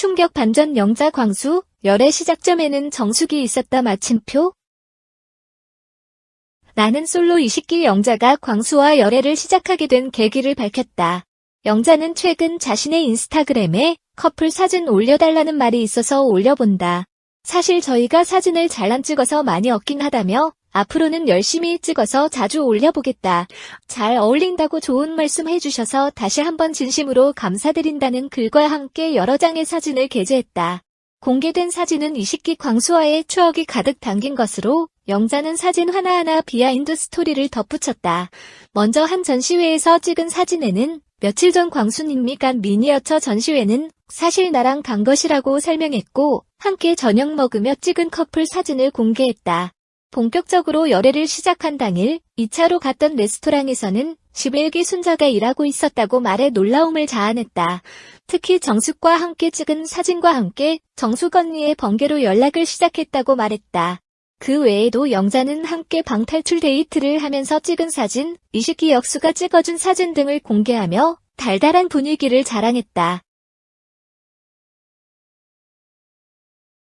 충격 반전 영자 광수, 열애 시작점에는 정숙이 있었다 마침표. 나는 솔로 20기 영자가 광수와 열애를 시작하게 된 계기를 밝혔다. 영자는 최근 자신의 인스타그램에 커플 사진 올려달라는 말이 있어서 올려본다. 사실 저희가 사진을 잘안 찍어서 많이 얻긴 하다며 앞으로는 열심히 찍어서 자주 올려보겠다. 잘 어울린다고 좋은 말씀 해주셔서 다시 한번 진심으로 감사드린다는 글과 함께 여러 장의 사진을 게재했다. 공개된 사진은 20기 광수와의 추억이 가득 담긴 것으로 영자는 사진 하나하나 비하인드 스토리를 덧붙였다. 먼저 한 전시회에서 찍은 사진에는 며칠 전 광수님이 간 미니어처 전시회는 사실 나랑 간 것이라고 설명했고 함께 저녁 먹으며 찍은 커플 사진을 공개했다. 본격적으로 열애를 시작한 당일 2차로 갔던 레스토랑에서는 11기 순자가 일하고 있었다고 말해 놀라움을 자아냈다. 특히 정숙과 함께 찍은 사진과 함께 정숙 언니의 번개로 연락을 시작했다고 말했다. 그 외에도 영자는 함께 방탈출 데이트를 하면서 찍은 사진, 이식기 역수가 찍어준 사진 등을 공개하며 달달한 분위기를 자랑했다.